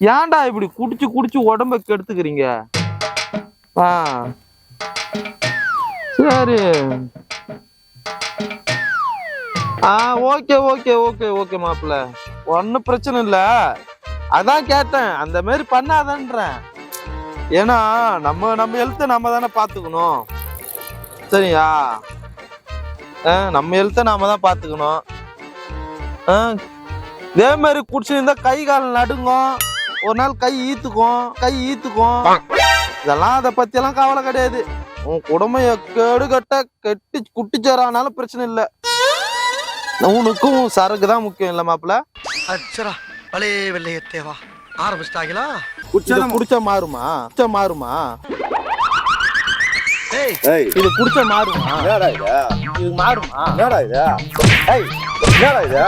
ஏன்டா இப்படி குடிச்சு குடிச்சு உடம்ப கெடுத்துக்கிறீங்க? ஆ. சரி. ஆ ஓகே ஓகே ஓகே ஓகே மாப்பிள்ள. ஒன்றும் பிரச்சனை இல்லை. அதான் கேட்டேன். அந்த மாதிரி பண்ணாதன்றேன். ஏன்னா நம்ம நம்ம ஹெல்த்தை நம்ம தானே பார்த்துக்கணும் சரியா? ஆ நம்ம ஹெல்த்தை நாம தான் பார்த்துக்கணும் ஆ இதே மாதிரி குடிச்சிருந்தா கை கால் நடுங்கும். ஒரு நாள் கை ஈத்துக்கும் கை ஈத்துக்கும். இதெல்லாம் அதை பத்தியெல்லாம் கவலை கிடையாது. உன் குடும்பம் கேடு கட்ட கெட்டி குட்டிச்சாரானாலும் பிரச்சனை இல்லை. உனக்கும் சரக்கு தான் முக்கியம் இல்லை மாப்பிள்ள. அச்சரா பழைய வெள்ளையத்தேவா ஆரம்பிச்சிட்டாங்களா? இது குடிச்சா மாறுமா? குடிச்சா மாறுமா? ஏய். ஏய். இது குடிச்சா மாறுமா? என்னடா இது? இது மாறுமா? என்னடா இது? ஏய் என்னடா இது?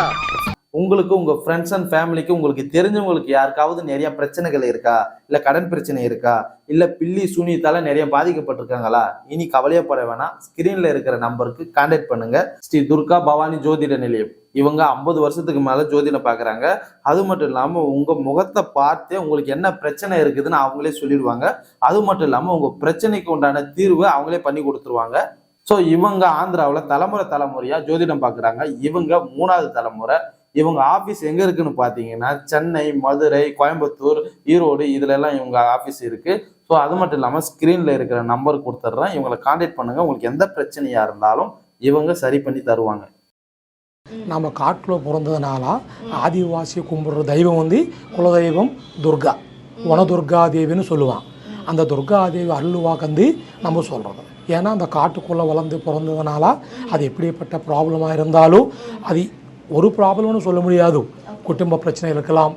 உங்களுக்கு உங்கள் ஃப்ரெண்ட்ஸ் அண்ட் ஃபேமிலிக்கு உங்களுக்கு தெரிஞ்சவங்களுக்கு யாருக்காவது நிறைய பிரச்சனைகள் இருக்கா? இல்லை கடன் பிரச்சனை இருக்கா? இல்லை பில்லி சூனியத்தால் நிறைய பாதிக்கப்பட்டிருக்காங்களா? இனி கவலையப்பட வேணாம். ஸ்க்ரீனில் இருக்கிற நம்பருக்கு கான்டாக்ட் பண்ணுங்கள் ஸ்ரீ துர்கா பவானி ஜோதிட நிலையம். இவங்க ஐம்பது வருஷத்துக்கு மேலே ஜோதிடம் பார்க்குறாங்க அது மட்டும் இல்லாமல் உங்கள் முகத்தை பார்த்தே உங்களுக்கு என்ன பிரச்சனை இருக்குதுன்னு அவங்களே சொல்லிடுவாங்க. அது மட்டும் இல்லாமல் உங்கள் பிரச்சனைக்கு உண்டான தீர்வு அவங்களே பண்ணி கொடுத்துருவாங்க. ஸோ இவங்க ஆந்திராவில் தலைமுறை தலைமுறையாக ஜோதிடம் பார்க்குறாங்க இவங்க மூணாவது தலைமுறை. இவங்க ஆஃபீஸ் எங்க இருக்குன்னு பார்த்தீங்கன்னா சென்னை மதுரை கோயம்புத்தூர் ஈரோடு இதுல எல்லாம் இவங்க ஆஃபீஸ் இருக்கு. ஸோ அது மட்டும் இல்லாமல் ஸ்க்ரீனில் இருக்கிற நம்பர் கொடுத்துட்றேன். இவங்களை காண்டாக்ட் பண்ணுங்க. உங்களுக்கு எந்த பிரச்சனையா இருந்தாலும் இவங்க சரி பண்ணி தருவாங்க. நம்ம காட்டில் பிறந்ததுனால ஆதிவாசி கும்பிடுற தெய்வம் வந்து குலதெய்வம் துர்கா. வனதுர்கா தேவின்னு சொல்லுவான். அந்த துர்கா தேவி அருள்வாக்கந்து நம்ம சொல்கிறது ஏன்னா அந்த காட்டுக்குள்ளே வளர்ந்து பிறந்ததுனால அது எப்படிப்பட்ட ப்ராப்ளமாக இருந்தாலும் அது ஒரு ப்ராப்ளம்னு சொல்ல முடியாது. குடும்ப பிரச்சனை இருக்கலாம்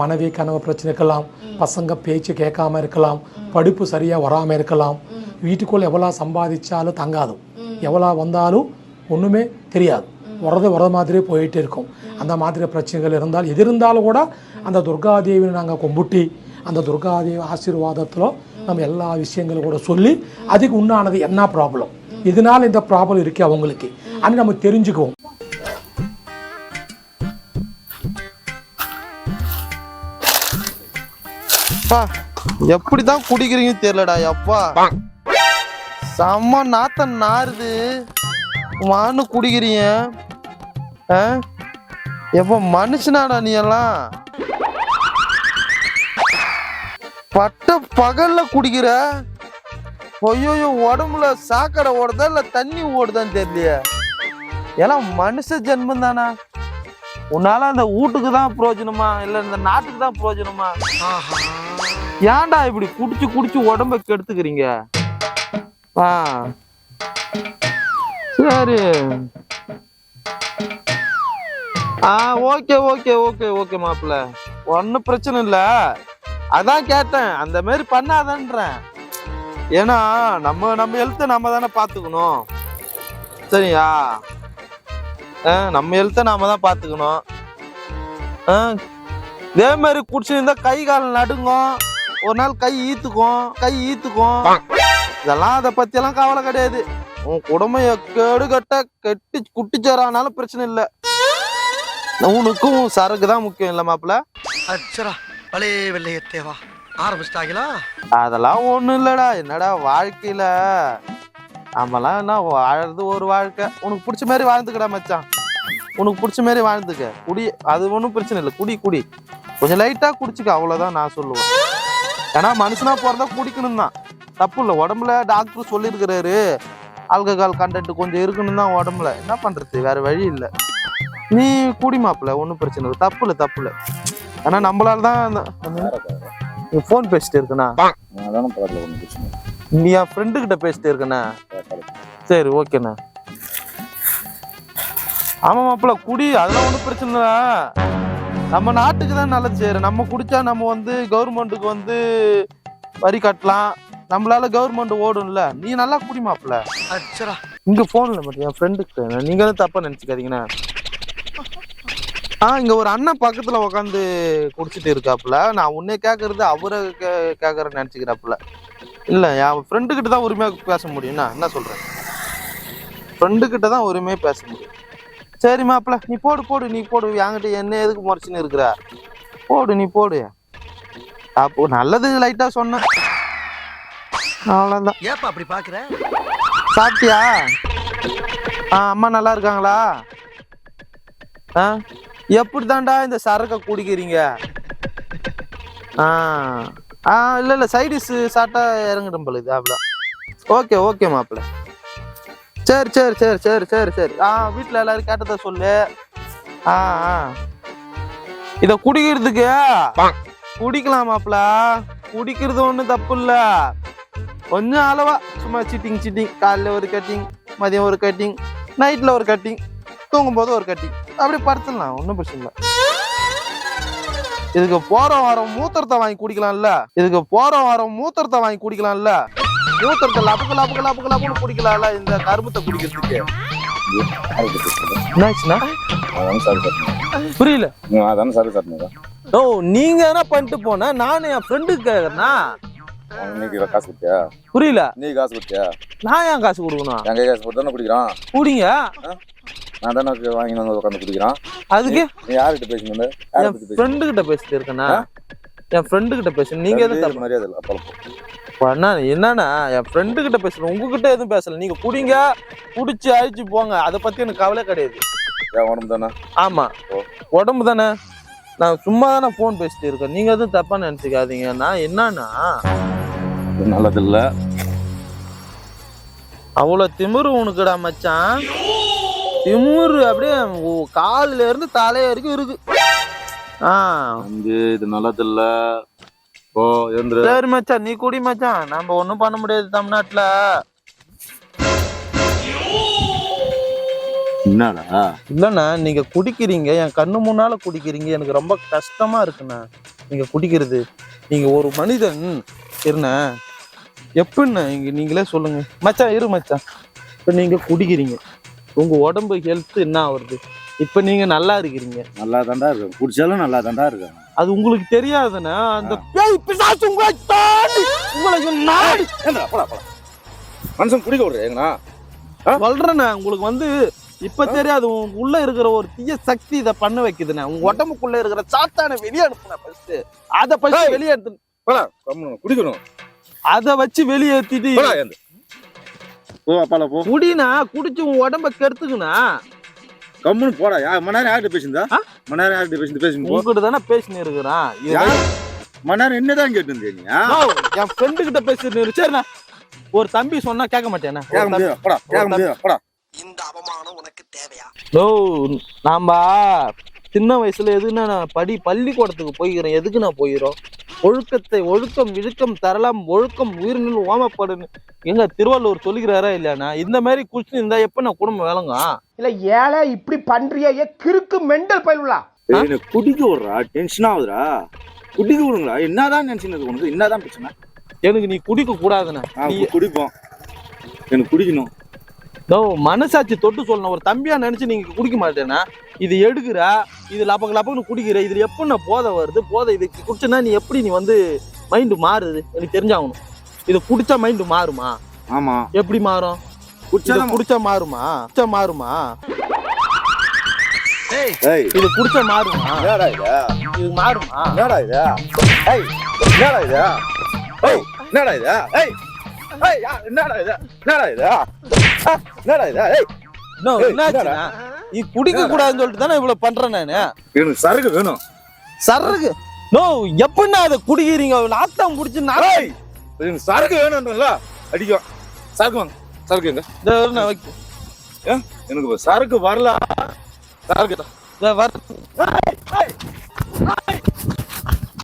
மனைவி கனவு பிரச்சனை இருக்கலாம் பசங்க பேச்சு கேட்காம இருக்கலாம் படிப்பு சரியாக வராமல் இருக்கலாம். வீட்டுக்குள்ளே எவ்வளோ சம்பாதிச்சாலும் தங்காது. எவ்வளோ வந்தாலும் ஒன்றுமே தெரியாது. வரது வர மாதிரி போயிட்டு இருக்கும். அந்த மாதிரி பிரச்சனைகள் இருந்தால் எது இருந்தாலும் கூட அந்த துர்காதேவியை நாங்கள் கும்பிட்டு அந்த துர்காதேவி ஆசீர்வாதத்தில் நம்ம எல்லா விஷயங்களும் கூட சொல்லி அதுக்கு உண்டானது என்ன ப்ராப்ளம் இதனால் இந்த ப்ராப்ளம் இருக்குது அவங்களுக்கு. அது நம்ம தெரிஞ்சுக்குவோம். அப்பா எப்படிதான் குடிக்கிறீங்கன்னு தெரியலடா அப்பா. செம்ம நாத்தம் நாறுது. வான்னு குடிக்கிறீங்க? ஆ? எப்ப மனுஷனாடா நீ எல்லாம்? பட்ட பகல்ல குடிக்கிற? ஐயோ உடம்புல சாக்கடை ஓடுதா இல்ல தண்ணி ஓடுதான்னு தெரியலையே. எல்லாம் மனுஷ ஜென்மம் தானா? உன்னால அந்த வீட்டுக்கு தான் பிரயோஜனமா? இல்ல இந்த நாட்டுக்கு தான் பிரயோஜனமா? ஆஹா. ஏன்டா இப்படி குடிச்சு குடிச்சு உடம்ப கெடுத்துக்கிறீங்க? ஆ. சரி. ஆ ஓகே ஓகே ஓகே ஓகே மாப்பிள்ள. ஒன்றும் பிரச்சனை இல்லை. அதான் கேட்டேன். அந்த மாதிரி பண்ணாதன்றேன். ஏன்னா நம்ம நம்ம ஹெல்த்தை நம்ம தானே பார்த்துக்கணும் சரியா? ஆ நம்ம ஹெல்த்தை நாம தான் பார்த்துக்கணும் ஆ இதே மாதிரி குடிச்சிருந்தா கை கால் நடுங்கும். ஒரு நாள் கை ஈத்துக்கும் கை ஈத்துக்கும். இதெல்லாம் அதை பத்தியெல்லாம் கவலை கிடையாது. உன் குடும்பம் கேடு கட்ட கெட்டி குட்டிச்சாரானாலும் பிரச்சனை இல்லை. உனக்கும் சரக்கு தான் முக்கியம் இல்லை மாப்பிள்ள அச்சரா பழைய வெள்ளையத்தேவா ஆரம்பிச்சிட்டாங்களா? அதெல்லாம் ஒண்ணும் இல்லடா. என்னடா வாழ்க்கையில? நாமெல்லாம் என்ன வாழறது ஒரு வாழ்க்கை. உனக்கு பிடிச்ச மாதிரி வாழ்ந்துக்கடா மச்சான். உனக்கு பிடிச்ச மாதிரி வாழ்ந்துக்க. குடி அது ஒன்றும் பிரச்சனை இல்லை. குடி குடி. கொஞ்சம் லைட்டா குடிச்சுக்க. அவ்வளவுதான் நான் சொல்லுவேன். ஏன்னா மனுஷனா பிறந்தா குடிக்கணும் தான் தப்பு இல்லை உடம்புல டாக்டர் சொல்லியிருக்கிறாரு ஆல்கஹால் கண்டென்ட் கொஞ்சம் இருக்கணும் தான் உடம்புல. என்ன பண்றது? வேற வழி இல்லை. நீ குடி மாப்பிள்ள ஒன்றும் பிரச்சனை இல்லை. தப்பு இல்லை தப்பு இல்லை ஏன்னா நம்மளால தான் ஃபோன் பேசிட்டு இருக்குண்ணா. நீ என் ஃப்ரெண்டு கிட்ட பேசிட்டு இருக்கண்ணா சரி ஓகேண்ணா. ஆமா மாப்பிள்ள குடி. அதெல்லாம் ஒன்றும் பிரச்சனை இல்ல நம்ம நாட்டுக்கு தான் நல்லது செய்யறோம் நம்ம குடிச்சா நம்ம வந்து கவர்மெண்ட்டுக்கு வந்து வரி கட்டலாம். நம்மளால கவர்மெண்ட் ஓடும்ல. நீ நல்லா குடி மாப்பிள்ள. அச்சரா இங்க போன்ல மட்டும் என் ஃப்ரெண்டுக்கு நீங்க தான் தப்பா நினைச்சுக்காதீங்கண்ணா. ஆ இங்க ஒரு அண்ணன் பக்கத்துல உட்காந்து குடிச்சிட்டு இருக்காப்புல. நான் உன்னை கேக்குறது அவரை கே- கேக்குறேன்னு நினைச்சுக்கிறாப்புல. இல்ல என் ஃப்ரெண்டு கிட்ட தான் உரிமையா பேச முடியும்னா என்ன சொல்றேன் ஃப்ரெண்டு கிட்ட தான் உரிமையா பேச முடியும். சரி மாப்பிள்ள நீ போடு போடு நீ போடு. என்கிட்ட என்ன எதுக்கு முறைச்சுன்னு இருக்கிற? போடு நீ போடு. அப்போ நல்லது லைட்டா சொன்னேன் அவ்வளவுதான். ஏப்பா அப்படி பாக்குற? சாப்பிட்டியா? ஆ அம்மா நல்லா இருக்காங்களா? ஆ எப்படி தாண்டா இந்த சரக்கை குடிக்கிறீங்க? ஆ ஆ இல்லை இல்லை சைடிஸ் சாப்பிட்டா இறங்கிடும் போல இது அவ்வளோ ஓகே ஓகே மாப்பிள்ள சரி சரி சரி சரி சரி சரி. ஆ வீட்டில் எல்லாரும் கேட்டதை சொல்லு. ஆ ஆ. இதை குடிக்கிறதுக்கு குடிக்கலாம் மாப்பிள்ள குடிக்கிறது ஒன்றும் தப்பு இல்லை கொஞ்சம் அளவா. சும்மா சிட்டிங் சிட்டிங் காலைல ஒரு கட்டிங் மதியம் ஒரு கட்டிங் நைட்ல ஒரு கட்டிங் தூங்கும்போது ஒரு கட்டிங் அப்படி படுத்துடலாம் ஒன்றும் பிரச்சனை இல்லை. இதுக்கு போற வாரம் மூத்திரத்தை வாங்கி குடிக்கலாம்ல. இதுக்கு போற வாரம் மூத்திரத்தை வாங்கி குடிக்கலாம்ல. மூத்திரத்தை லபக்கு லபக்கு லபக்கு லபுன்னு குடிக்கலாம்ல இந்த கருமத்தை குடிக்கிறதுக்கு. என்னாச்சுன்னா அதானே சாரி சாப்பிட்டீங்க புரியல. அதானே சாரி சாப்பிட்டீங்க ஓ நீங்க என்ன பண்ணிட்டு போன? நானும் என் ஃப்ரெண்டுக்கு கேக்குறேன்னா இன்னைக்கு காசு கொடுத்தியா? புரியல. நீ காசு கொடுத்தியா? நான் ஏன் காசு கொடுக்கணும்? என் கை காசு தானே குடிக்கிறான். குடிங்க. நான் தானே வாங்கி வந்து உட்காந்து குடிக்கிறான். அதுக்கு? நீ யார்கிட்ட பேசினது என் யார்கிட்ட பேசி ஃப்ரெண்டு கிட்ட பேசிட்டு இருக்கேனா என் ஃப்ரெண்டு கிட்ட பேசு நீங்க எதுவும் தப்பு மரியாதை இல்லை அப்பளம் இப்ப அண்ணா என்னன்னா என் ஃப்ரெண்டு கிட்ட பேசுறேன். உங்ககிட்ட எதுவும் பேசல. நீங்க குடிங்க குடிச்சு அழிச்சு போங்க. அதை பத்தி எனக்கு கவலை கிடையாது. என் உடம்பு தானே? ஆமா. உடம்பு தானே? நான் சும்மா தானே ஃபோன் பேசிட்டு இருக்கேன். நீங்க எதுவும் தப்பா நினைச்சுக்காதீங்க. நான் என்னன்னா இது நல்லது இல்ல அவ்வளவு திமிரு உனக்குடா மச்சான். திமிரு அப்படியே கால்ல இருந்து தலை வரைக்கும் இருக்கு. ஆ. வந்து இது நல்லது இல்ல ஓ எழுந்துரு. சரி மச்சான் நீ குடி மச்சான். நம்ம ஒண்ணும் பண்ண முடியாது தமிழ்நாட்டுல. என்னடா? இல்லைண்ணா நீங்க குடிக்கிறீங்க. என் கண்ணு முன்னால குடிக்கிறீங்க. எனக்கு ரொம்ப கஷ்டமா இருக்குண்ணா நீங்க குடிக்கிறது. நீங்க ஒரு மனிதன். இருண்ண எப்படிண்ணா? இங்க நீங்களே சொல்லுங்க. மச்சான் இரு மச்சான். இப்ப நீங்க குடிக்கிறீங்க. உங்க உடம்பு ஹெல்த் என்ன ஆகுறது இப்ப நீங்க நல்லா இருக்கிறீங்க. நல்லா தாண்டா இருக்கு குடிச்சாலும் நல்லா தாண்டா இருக்கு அது உங்களுக்கு தெரியாதுண்ணா அந்த பேய் பிசாசு உங்களை தாண்டி! உங்களுக்கு நாடி! ஏண்டா போடா போடா. மனுஷன் குடிக்க விடுற எங்கண்ணா? சொல்றேண்ணே உங்களுக்கு வந்து இப்ப தெரியாது உங்க உள்ள இருக்கிற ஒரு தீய சக்தி இதை பண்ண வைக்குதுண்ணே. உங்க உடம்புக்குள்ள இருக்கிற சாத்தான வெளியே அனுப்புன ஃபர்ஸ்ட் அத ஃபர்ஸ்ட். வெளியே எடுத்து போடா குடிக்கணும். அத வச்சு வெளியேற்றிட்டு போடா ஏந்து. போ அப்பால போ. குடினா குடிச்சு உன் உடம்ப கெடுத்துக்குண்ணா கம்முனு போடா. யா மணி நேரம் யார்கிட்ட பேசியிருந்தா? மணி நேரம் யார்கிட்ட பேசிட்டு பேசிட்டு போ. உங்ககிட்ட தானே பேசினு இருக்கிறான் மணி நேரம் என்னதான் கேட்டு இருந்தீங்க என் ஃப்ரெண்டு கிட்ட பேசிட்டு சரிண்ணா. ஒரு தம்பி சொன்னா கேட்க மாட்டேனா கேட்க முடியாது? போடா கேட்க முடியாது? போடா. இந்த அவமானம் உனக்கு தேவையா? நோ நாம சின்ன வயசுல எதுக்குன்னா நான் படி பள்ளிக்கூடத்துக்கு போய்க்கிறேன். எதுக்கு நான் போயிடும் ஒழுக்கத்தை ஒழுக்கம் இழுக்கம் தரலாம் ஒழுக்கம் உயிரினில் ஓமப்படுன்னு எங்க திருவள்ளுவர் சொல்லிக்கிறாரா இல்லையாண்ணா? இந்த மாதிரி குடிச்சு இருந்தா எப்ப நான் குடும்பம் விளங்கும்? இல்ல ஏழை இப்படி பண்றியா ஏ கிறுக்கு மெண்டல் பயிலுலா குடிக்க விடுறா? டென்ஷன் ஆகுதுடா. குடிக்க விடுங்களா? என்னதான் டென்ஷன் இருக்கு உனக்கு? என்னதான் பிரச்சனை? எனக்கு நீ குடிக்க கூடாதுண்ணா. குடிப்போம். எனக்கு குடிக்கணும். மனசாட்சி தொட்டு சொல்லணும். ஒரு தம்பியா நினைச்சு நீங்க குடிக்க மாட்டேன்னா இது எடுக்கிற இது லப்பக்கு லப்பக்குன்னு குடிக்கிற இதுல எப்ப நான் போதை வருது? போதை இது குடிச்சனா நீ எப்படி நீ வந்து மைண்டு மாறுது? எனக்கு தெரிஞ்சாகணும். இது குடிச்சா மைண்டு மாறுமா? ஆமா. எப்படி மாறும்? குடிச்சா குடிச்சா மாறுமா? குடிச்சா மாறுமா? ஏய். ஏய். இது குடிச்சா மாறுமா? என்னடா இது? இது மாறுமா? என்னடா இது? ஏய். என்னடா இது? ஏய். என்னடா இது? ஏய். ஏய் யா, என்னடா இது? என்னடா இது? என்னடா இது? ஏய். குடிக்க கூடாதுன்னு சொல்லிட்டு தானே இவ்வளவு பண்றேன் நானு? எனக்கு சரக்கு வேணும். சரக்கு? நோ எப்படின்னா அதை குடிக்கிறீங்க? நாத்தம் பிடிச்சி நான் ஏய் எனக்கு சரக்கு வேணும்ன்றல அடிக்கும் சரக்கு வாங்க. சரக்கு எங்க? நான் வைக்க- எனக்கு சரக்கு வரல. சரக்கு தான். வர